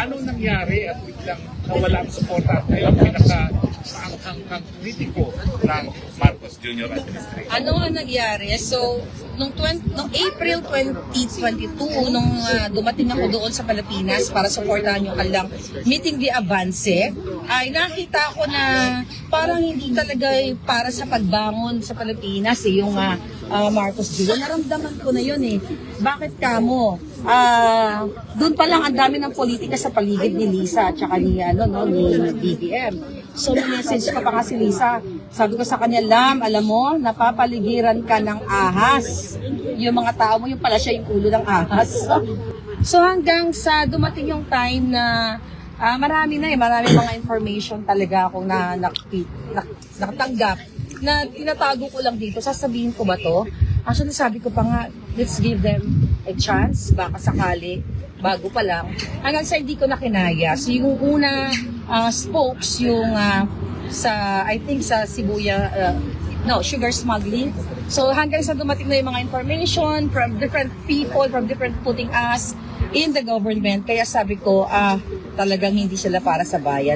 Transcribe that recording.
Anong nangyari at biglang nawala ang suporta at ang pinaka maanghang kritiko ng Marcos Jr. administration? Ano ang nangyari? So, nung, 20, nung April 2022, nung ah, dumating ako doon sa Pilipinas para supportahan yung kanilang meeting di avance, ay nakita ko na parang hindi talaga para sa pagbangon sa Pilipinas eh, yung ah, ah, Marcos Jr. Naramdaman ko na yun eh. Bakit kamo? Ah, doon pa lang ang dami ng politika sa paligid ni Lisa at saka ni, ano, no, ni BBM. So, message ko pa kasi Lisa, sabi ko sa kanya, Lam, alam mo, napapaligiran ka ng ahas. Yung mga tao mo, yung pala siya yung ulo ng ahas. So, hanggang sa dumating yung time na ah, marami na eh, marami mga information talaga akong na, nak, nak, nakatanggap na tinatago ko lang dito. Sasabihin ko ba to? Actually, sabi ko pa nga, let's give them a chance, baka sakali, bago pa lang. Hanggang sa hindi ko na kinaya. So, yung una, ah, spokes, yung ah, sa, I think sa Sibuya, ah, no, sugar smuggling. So, hanggang sa dumating na yung mga information from different people, from different putting us in the government. Kaya sabi ko, ah, talagang hindi sila para sa bayan.